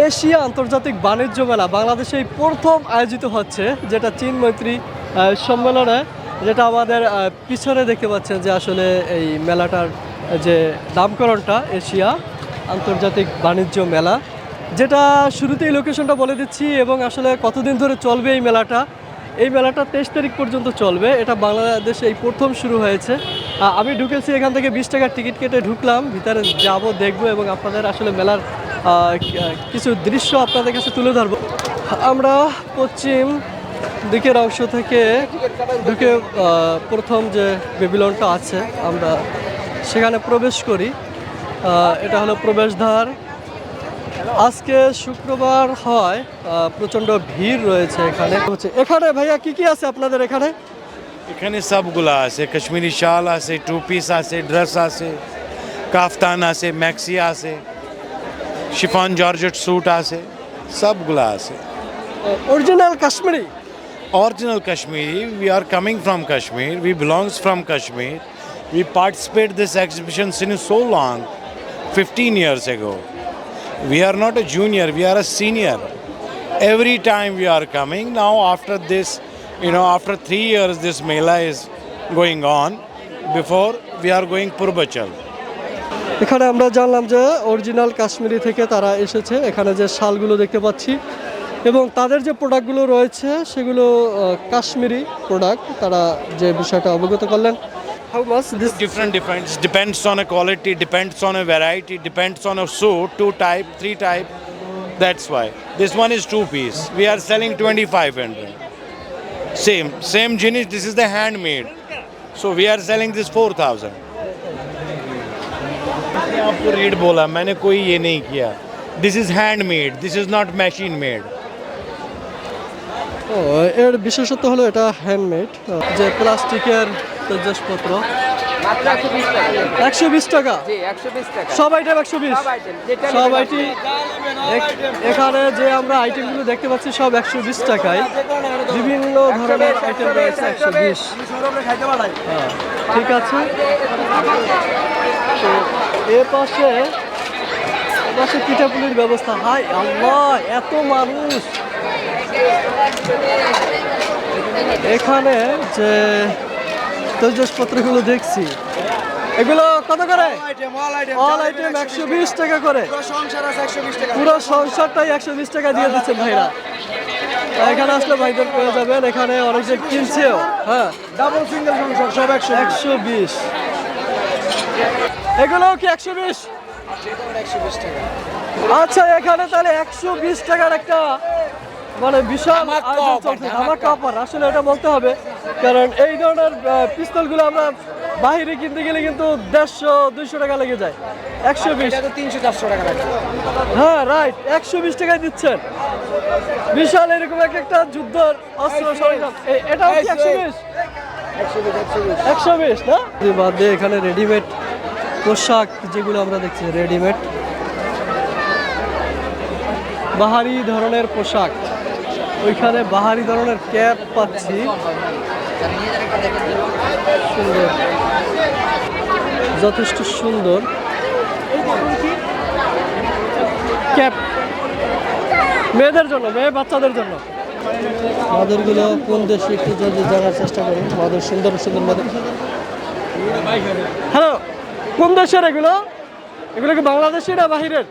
Asia আন্তর্জাতিক বাণিজ্য মেলা বাংলাদেশে এই প্রথম আয়োজিত হচ্ছে, যেটা চীন মৈত্রী সম্মেলনে, যেটা আমাদের পিছনে দেখতে পাচ্ছেন যে আসলে এই মেলাটার যে নামকরণটা, এশিয়া আন্তর্জাতিক বাণিজ্য মেলা। যেটা শুরুতেই লোকেশনটা বলে দিচ্ছি এবং আসলে কতদিন ধরে চলবে এই মেলাটা এই মেলাটা তেইশ তারিখ পর্যন্ত চলবে। এটা বাংলাদেশে এই প্রথম শুরু হয়েছে। আমি ঢুকেছি এখান থেকে বিশ টাকার টিকিট কেটে ঢুকলাম, ভিতরে যাব, দেখব এবং আপনাদের আসলে মেলার কিছু দৃশ্য আপনাদের কাছে তুলে ধরবো। আমরা পশ্চিম দিকের অংশ থেকে ঢুকে প্রথম যে বেবিলনটা আছে, আমরা সেখানে প্রবেশ করি। এটা হলো প্রবেশদ্বার। আজকে শুক্রবার হয় প্রচণ্ড ভিড় রয়েছে এখানে। হচ্ছে, এখানে ভাইয়া কি কি আছে আপনাদের এখানে? এখানে সবগুলা আছে। কাশ্মীরি শাল আছে, টু পিস আছে, ড্রেস আছে, কাফতান আছে, ম্যাক্সি আছে। শিফন জর্জেট স্যুট আছে সবগুলা আছে original Kashmiri original Kashmiri. We are coming from Kashmir. We belongs from Kashmir. We participate this exhibition since so long, 15 years ago. We are not a junior. We are a senior. Every time we are coming now after this, you know, after three years this mela is going on. Before we are going Purbachal. এখানে আমরা জানলাম যে original Kashmiri থেকে তারা এসেছে এখানে যে শালগুলো দেখতে পাচ্ছি এবং তাদের যে প্রোডাক্টগুলো রয়েছে সেগুলো কাশ্মীরি প্রোডাক্ট তারা যে বিষয়টা অবগত করলেন how much this Different, different. Depends on a quality, depends on a variety, depends on a suit, two type, three type. That's why. This one is two piece. We are selling 2500. Same, same genius. This is the handmade. So we are selling this 4000. मैंने आपको rate बोला मैंने कोई ये नहीं किया this is handmade this is not machine made ও এর বিশেষত্ব হলো এটা হ্যান্ডমেড যে প্লাস্টিকের তেজসপত্র মাত্র একশো বিশ টাকা। একশো বিশ সব আইটেম একশো সব এখানে যে আমরা আইটেমগুলো দেখতে পাচ্ছি সব একশো বিশ টাকায়। বিভিন্ন ধরনের আইটেম রয়েছে একশো বিশ। হ্যাঁ, ঠিক আছে। এ পাশে পাশে পিঠাপুলির ব্যবস্থা। হাই আল্লাহ এত মানুষ। এখানে যে তৈজসপত্রগুলো দেখছি। এগুলো কত করে? অল আইটেম একশো বিশ টাকা করে। পুরো সংসারটাই একশো বিশ টাকা দিয়ে দিচ্ছেন ভাইরা। এখানে আসলে ভাইদের পেয়ে যাবেন এখানে অনেক যে কিনছেও হ্যাঁ। ডাবল সিঙ্গেল সংসার সব একশো একশো বিশ। এগুলো কি একশো বিশ? আচ্ছা এখানে তাহলে একশো বিশ টাকার একটা মানে বিশাল চলছে। আসলে এটা বলতে হবে। কারণ এই ধরনের পিস্তলগুলো আমরা বাইরে কিনতে গেলে কিন্তু দেড়শো দুইশো টাকা লেগে যায়। একশো বিশ। তিনশো চারশো টাকা হ্যাঁ রাইট একশো বিশ টাকায় দিচ্ছেন। বিশাল এরকম এক একটা যুদ্ধর অস্ত্র সরঞ্জাম। এ- এটাও কি একশো বিশ? একশো বিশ না? বাদে এখানে রেডিমেড পোশাক যেগুলো আমরা দেখছি রেডিমেড বাহারি ধরনের পোশাক। ওইখানে বাহারি ধরনের ক্যাপ পাচ্ছি। সুন্দর যথেষ্ট সুন্দর। ক্যাপ মেয়েদের জন্য মেয়ে বাচ্চাদের জন্য। মাদুরগুলো কোন দেশে একটু যদি জানার চেষ্টা করি মাদুর সুন্দর সুন্দর মাদুর হ্যালো কোন দেশের এগুলো? এগুলো কি বাংলাদেশি না বাহিরের?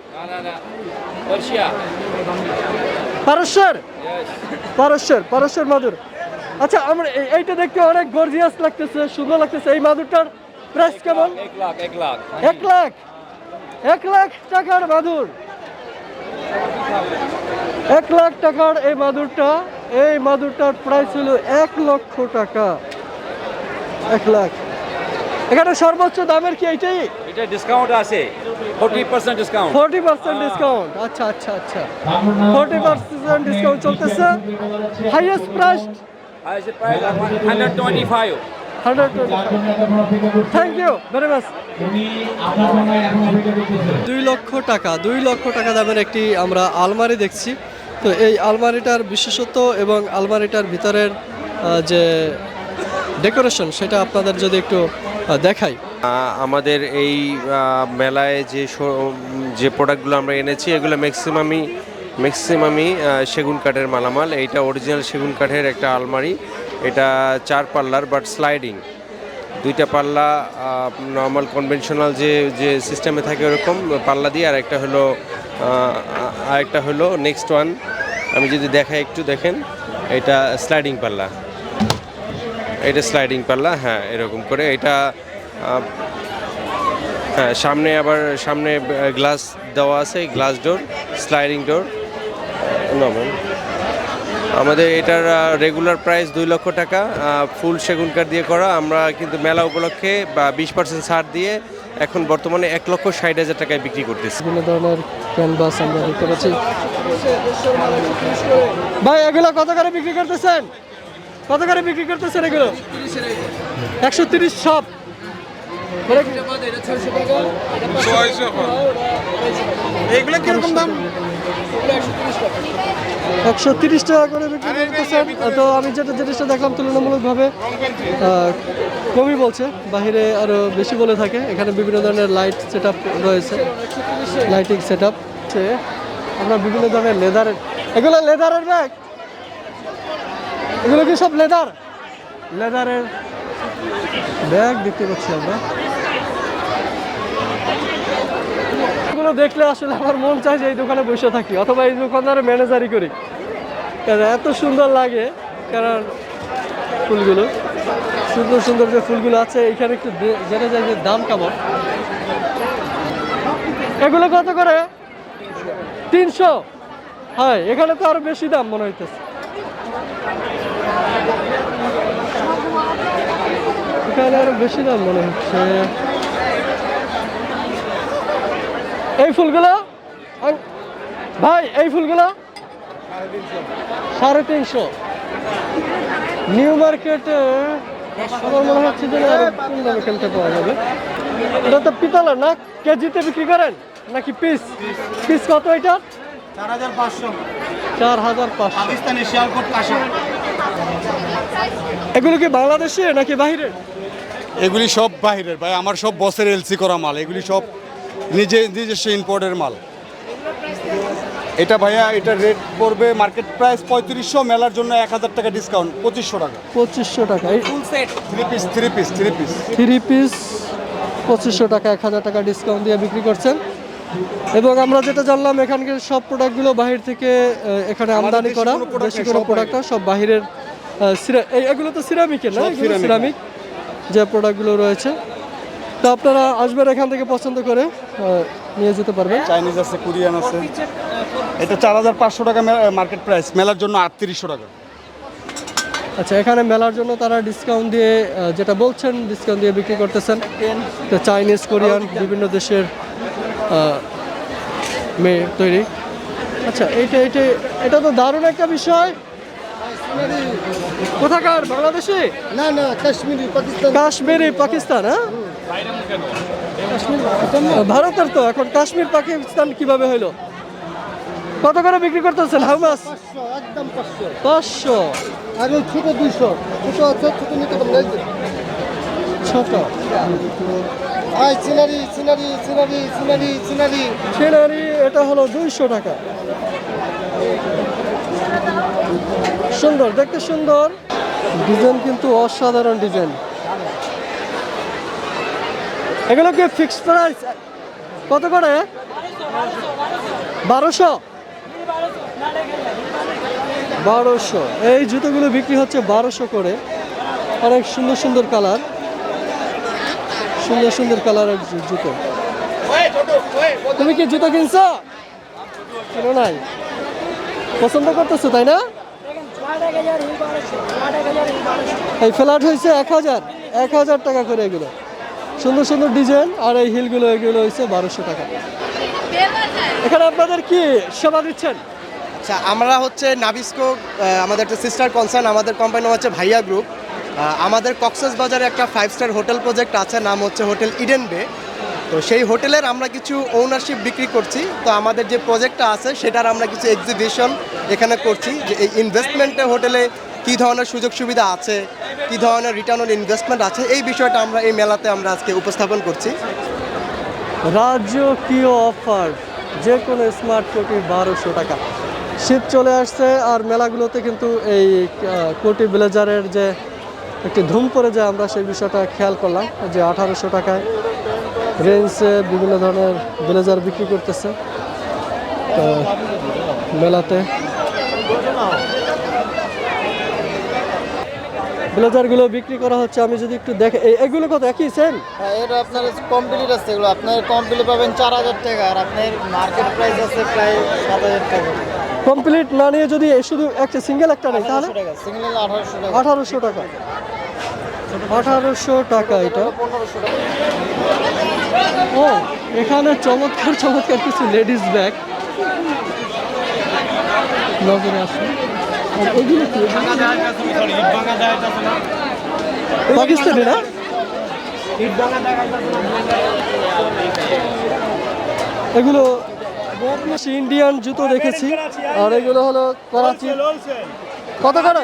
পারস্যের? পারস্যের পারস্যের মাদুর আচ্ছা আমরা এইটা দেখতে অনেক গর্জিয়াস লাগতেছে সুন্দর লাগতেছে। এই মাদুরটার প্রাইস কেমন? এক লাখ এক লাখ। এক লাখ? এক লাখ টাকার মাদুর। এক লাখ টাকার এই মাদুরটা এই মাদুরটার প্রাইস হলো এক লক্ষ টাকা। এক লাখ। এখানে সর্বোচ্চ দামের কি এইটাই? এটা ডিসকাউন্ট আছে। Forty percent discount forty percent discount আচ্ছা আচ্ছা আচ্ছা। ফোর্টি পার্সেন্ট ডিসকাউন্ট চলতেছে। হাইয়েস্ট প্রাইস দুই লক্ষ টাকা দুই লক্ষ টাকা দামের একটি আমরা আলমারি দেখছি। তো এই আলমারিটার বিশেষত্ব এবং আলমারিটার ভিতরের যে ডেকোরেশন সেটা আপনাদের যদি একটু দেখাই। আমাদের এই মেলায় যে যে প্রোডাক্টগুলো আমরা এনেছি এগুলো ম্যাক্সিমামই ম্যাক্সিমামই সেগুন কাঠের মালামাল। এইটা অরিজিনাল সেগুন কাঠের একটা আলমারি। এটা চার পাল্লার বাট স্লাইডিং দুইটা পাল্লা নর্মাল কনভেনশনাল যে যে সিস্টেমে থাকে ওরকম পাল্লা দিয়ে, আর একটা হলো আরেকটা হলো নেক্সট ওয়ান আমি যদি দেখাই একটু, দেখেন, এটা স্লাইডিং পাল্লা। এটা স্লাইডিং পাল্লা হ্যাঁ এরকম করে। এটা হ্যাঁ সামনে আবার, সামনে গ্লাস দেওয়া আছে glass door sliding door normal আমাদের এটার রেগুলার প্রাইস দুই লক্ষ টাকা ফুল সেগুন কাঠ দিয়ে করা। আমরা কিন্তু মেলা উপলক্ষে বা বিশ পার্সেন্ট ছাড় দিয়ে এখন বর্তমানে এক লক্ষ ষাট হাজার টাকায় বিক্রি করতেছি। বিভিন্ন ধরনের ক্যানভাস আমরা দেখতে পাচ্ছি। ভাই এগুলো কত করে বিক্রি করতেছেন? কত করে বিক্রি করতেছেন এগুলো? একশো তিরিশ সব। এগুলো কীরকম দাম? একশো তিরিশ টাকা করে বিক্রি করতেছেন তো আমি যেটা জিনিসটা দেখলাম তুলনামূলকভাবে কমই বলছে। বাহিরে আরও বেশি বলে থাকে। এখানে বিভিন্ন ধরনের লাইট সেট রয়েছে। লাইটিং সেট আপ আমরা বিভিন্ন ধরনের লেদারের এগুলো লেদারের ব্যাগ এগুলো কি সব লেদার লেদারের ব্যাগ দেখতে পাচ্ছি আমরা এগুলো দেখলে আসলে আমার মন চায় যে এই দোকানে বসে থাকি, অথবা এই দোকানদারের ম্যানেজারই করি। কারণ এত সুন্দর লাগে কারণ ফুলগুলো? সুন্দর সুন্দর যে ফুলগুলো আছে এখানে একটু জেনে যায় যে দাম কেমন। এগুলো কত করে? তিনশো। হ্যাঁ এখানে তো আরও বেশি দাম মনে হইতেছে। এখানে আরও বেশি দাম মনে হচ্ছে। এই ফুলগুলো? ভাই এই ফুলগুলো? সাড়ে তিনশো। নিউ মার্কেটে আমার মনে হচ্ছে যে কম দামে খেলতে পাওয়া যাবে। এটা তো পিতলের না? কেজিতে বিক্রি করেন? নাকি পিস? পিস কত এটা? চার হাজার পাঁচশো। চার হাজার পাঁচশো। পাকিস্তানি শিয়ালকোট কাশা এগুলো কি বাংলাদেশে নাকি বাইরে এগুলি সব বাহিরের ভাই। আমার সব বসের এলসি করা মাল। এগুলি সব নিজে নিজস্ব ইম্পোর্টের মাল। এটা ভাইয়া এটা রেট পড়বে মার্কেট প্রাইস পঁয়ত্রিশশো মেলার জন্য এক হাজার টাকা ডিসকাউন্ট পঁচিশশো টাকা। পঁচিশশো টাকা। এই three piece three piece three piece three piece পঁচিশশো টাকা এক হাজার টাকা ডিসকাউন্ট দিয়ে বিক্রি করছেন। এবং আমরা যেটা জানলাম এখানকার সব প্রোডাক্টগুলো বাহির থেকে এখানে আমদানি করা বেশি কোনো সব প্রোডাক্ট সব বাহিরের সিরা- এই এগুলো তো সিরামিকের না? সব সিরামিক যে প্রোডাক্টগুলো রয়েছে। তো আপনারা আসবেন এখান থেকে পছন্দ করে। নিয়ে যেতে পারবেন চাইনিজ আছে কোরিয়ান আছে। এটা চার হাজার পাঁচশো টাকা মার্কেট প্রাইস মেলার জন্য আটত্রিশশো টাকা। আচ্ছা এখানে মেলার জন্য তারা ডিসকাউন্ট দিয়ে যেটা বলছেন ডিসকাউন্ট দিয়ে বিক্রি করতেছেন। তো চাইনিজ কোরিয়ান বিভিন্ন দেশের মেয়ে তৈরি। আচ্ছা এইটা এইটা এটা তো দারুণ একটা বিষয়। কোথাকার? বাংলাদেশে? না না কাশ্মীরি পাকিস্তান। কাশ্মীরি পাকিস্তান হ্যাঁ? কাশ্মীর ভারতের তো এখন কাশ্মীর পাকিস্তান কীভাবে হইল? কত করে বিক্রি করতেছেন? হাউ পাঁচশো একদম পাঁচশো। আর ওই ছোটো দুইশো ছোটো আছে ছোটো নিতে পারবেন ছোট? I scenery scenery scenery scenery scenery scenery এটা হলো দুইশো টাকা। সুন্দর দেখতে সুন্দর। ডিজাইন কিন্তু অসাধারণ ডিজাইন। এগুলো কি ফিক্স প্রাইস কত করে? বারোশো? বারোশো। এই জুতোগুলো বিক্রি হচ্ছে বারোশো করে। অনেক সুন্দর সুন্দর কালার। সুন্দর সুন্দর কালারের জুতো। তুমি কি জুতো কিনছো? কিনো নাই? পছন্দ করতেছো, তাই না? এই ফ্ল্যাট হয়েছে এক হাজার। এক হাজার টাকা করে এগুলো। সুন্দর সুন্দর ডিজাইন আর এই হিলগুলো এগুলো হয়েছে বারোশো টাকা। এখানে আপনাদের কি সেবা দিচ্ছেন? আচ্ছা আমরা হচ্ছে নাবিস্কো আমাদের একটা সিস্টার কনসার্ন আমাদের কোম্পানি হচ্ছে ভাইয়া গ্রুপ আমাদের কক্সেস বাজারে একটা ফাইভ স্টার হোটেল প্রজেক্ট আছে, নাম হচ্ছে হোটেল ইডেন বে। তো সেই হোটেলের আমরা কিছু ওনারশিপ বিক্রি করছি। তো আমাদের যে প্রজেক্টটা আছে, সেটার আমরা কিছু এক্সিবিশন এখানে করছি। যে এই ইনভেস্টমেন্টে হোটেলে কী ধরনের সুযোগ সুবিধা আছে? কী ধরনের রিটার্ন অন ইনভেস্টমেন্ট আছে? এই বিষয়টা আমরা, এই মেলাতে আমরা আজকে উপস্থাপন করছি। রাজকীয় অফার যে কোনো স্মার্ট কোটি বারোশো টাকা। শীত চলে আসছে আর মেলাগুলোতে কিন্তু এই কোটি ব্লেজারের যে একটি ধুম পড়ে যায়, আমরা সেই বিষয়টা খেয়াল করলাম যে আঠারোশো টাকায় রেঞ্জে বিভিন্ন ধরনের ব্লেজার বিক্রি করতেছে মেলাতে। ব্লেজারগুলো বিক্রি করা হচ্ছে আমি যদি একটু দেখে এগুলো কত? একই সেম হ্যাঁ এটা আপনার কমপ্লিট আছে এগুলো। আপনার কমপ্লিট পাবেন চার হাজার টাকা আর আপনার মার্কেট প্রাইস আছে প্রায় সাত হাজার টাকা। কমপ্লিট না নিয়ে যদি শুধু একটা সিঙ্গেল একটা নেই তাহলে? সিঙ্গেল আঠারোশো টাকা। আঠারোশো টাকা। আঠারোশো টাকা এটা। ও এখানে চমৎকার চমৎকার কিছু লেডিস ব্যাগ নজরে আসে কি পাকিস্তানি না? এগুলো ইন্ডিয়ান জুতো দেখেছি। আর এগুলো হলো করাচি। কত করে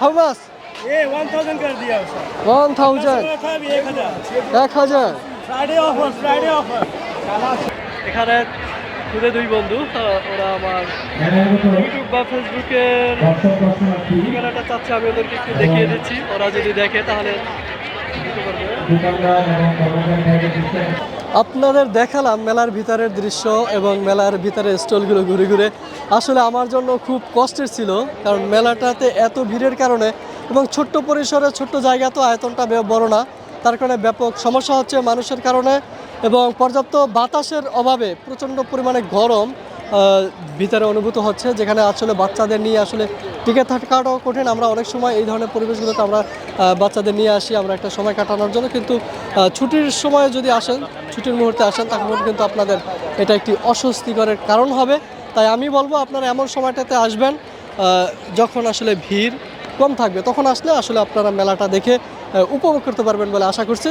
হাউ মাস ওয়ান থাউজেন্ড এক হাজার এখানে খুদে দুই বন্ধু ওরা আমার ইউটিউব বা ফেসবুকের ঠিকানাটা চাচ্ছে, আমি ওদেরকে একটু দেখিয়ে দিচ্ছি। ওরা যদি দেখে, তাহলে আপনাদের দেখালাম মেলার ভিতরের দৃশ্য এবং মেলার ভিতরের স্টলগুলো ঘুরে ঘুরে। আসলে আমার জন্য খুব কষ্টের ছিল, কারণ মেলাটাতে এত ভিড়ের কারণে এবং ছোট্ট পরিসরে ছোট্ট জায়গা তো আয়তনটা বড় না। তার কারণে ব্যাপক সমস্যা হচ্ছে মানুষের কারণে। এবং পর্যাপ্ত বাতাসের অভাবে প্রচণ্ড পরিমাণে গরম ভিতরে অনুভূত হচ্ছে, যেখানে আসলে বাচ্চাদের নিয়ে আসলে টিকে থাকাটাও কঠিন। আমরা অনেক সময় এই ধরনের পরিবেশগুলোতে আমরা বাচ্চাদের নিয়ে আসি, আমরা একটা সময় কাটানোর জন্য। কিন্তু ছুটির সময় যদি আসেন, ছুটির মুহূর্তে আসেন তখন কিন্তু আপনাদের এটা একটি অস্বস্তিকরের কারণ হবে। তাই আমি বলব, আপনারা এমন সময়টাতে আসবেন যখন আসলে ভিড় কম থাকবে। তখন আসলে আসলে আপনারা মেলাটা দেখে উপভোগ করতে পারবেন বলে আশা করছি।